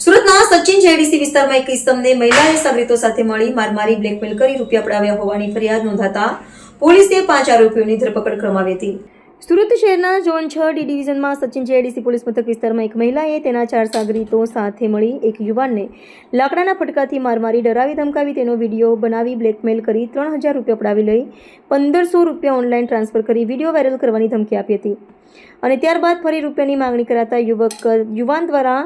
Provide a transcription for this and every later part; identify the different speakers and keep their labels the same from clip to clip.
Speaker 1: સુરતના સચિન જેડીસી વિસ્તારમાં એક ઇસમને મહિલાએ સાગરીતો સાથે મળી મારમારી, બ્લેકમેલ કરી રૂપિયા પડાવ્યા હોવાની ફરિયાદ નોંધાતા પોલીસે પાંચ આરોપીઓની ધરપકડ કરવામાં હતી. સુરત શહેરના ઝોન છ ડી ડિવિઝનમાં સચિન જેડીસી પોલીસ મથક વિસ્તારમાં એક મહિલાએ તેના ચાર સાગરીતો સાથે મળી એક યુવાનને લાકડાના ફટકાથી માર મારી ડરાવી, ધમકાવી તેનો વીડિયો બનાવી બ્લેકમેલ કરી ત્રણ હજાર રૂપિયા પડાવી લઈ પંદરસો રૂપિયા ઓનલાઈન ટ્રાન્સફર કરી વીડિયો વાયરલ કરવાની ધમકી આપી હતી. અને ત્યારબાદ ફરી રૂપિયાની માંગણી કરાતા યુવક, યુવાન દ્વારા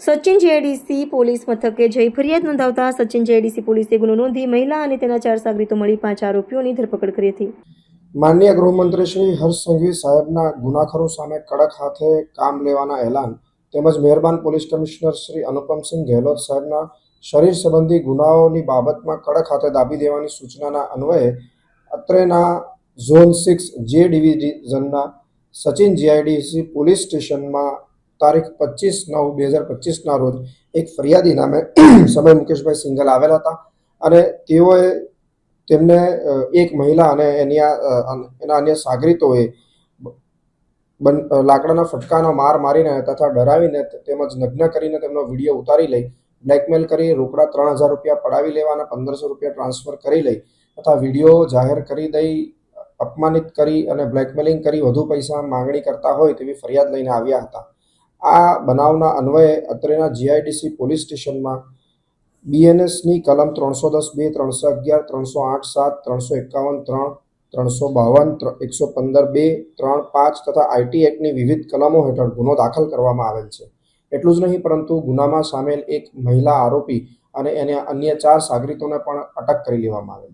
Speaker 1: સચિન જેડીસી પોલીસ મથકે જઈ ફરિયાદ નોંધાવતા સચિન જેડીસી પોલીસે ગુનો નોંધી મહિલા અને તેના ચાર સાગરીતો મળી પાંચ આરોપીઓની ધરપકડ કરી હતી.
Speaker 2: માનનીય ગૃહમંત્રી શ્રી હર્ષ સંઘવી સાહેબના ગુનાખરો સામે કડક હાથે કામ લેવાના એલાન તેમજ મહેરબાન પોલીસ કમિશનર શ્રી અનુપમસિંહ ગેહલોત સાહેબના શરીર સંબંધી ગુનાઓની બાબતમાં કડક હાથે દાબી દેવાની સૂચનાના અન્વયે અત્રેના ઝોન સિક્સ જે ડિવિઝનના સચિન જીઆઈડીસી પોલીસ સ્ટેશનમાં તારીખ પચીસ નવ બે હજાર પચીસના રોજ એક ફરિયાદી નામે સમય મુકેશભાઈ સિંગલ આવેલા હતા. અને તેઓએ તેમને એક મહિલા અને એની એના અન્ય સાગરીતોએ લાકડાના ફટકાનો માર મારીને તથા ડરાવીને તેમજ નગ્ન કરીને તેમનો વીડિયો ઉતારી લઈ, બ્લેકમેલ કરી, રોકડા ત્રણ હજાર રૂપિયા પડાવી લેવાના પંદરસો રૂપિયા ટ્રાન્સફર કરી લઈ તથા વીડિયો જાહેર કરી દઈ, અપમાનિત કરી અને બ્લેકમેલિંગ કરી વધુ પૈસા માંગણી કરતા હોય તેવી ફરિયાદ લઈને આવ્યા હતા. આ બનાવના અન્વયે અત્રેના જીઆઈડીસી પોલીસ સ્ટેશનમાં બીએનએસની કલમ ત્રણસો દસ બે, ત્રણસો અગિયાર, ત્રણસો આઠ, સાત, ત્રણસો એકાવન, ત્રણ, ત્રણસો બાવન એકસો પંદર બે, ત્રણ, પાંચ તથા આઈટી એક્ટની વિવિધ કલમો હેઠળ ગુનો દાખલ કરવામાં આવેલ છે. એટલું જ નહીં, પરંતુ ગુનામાં સામેલ એક મહિલા આરોપી અને એને અન્ય ચાર સાગરીતોને પણ અટક કરી લેવામાં આવેલ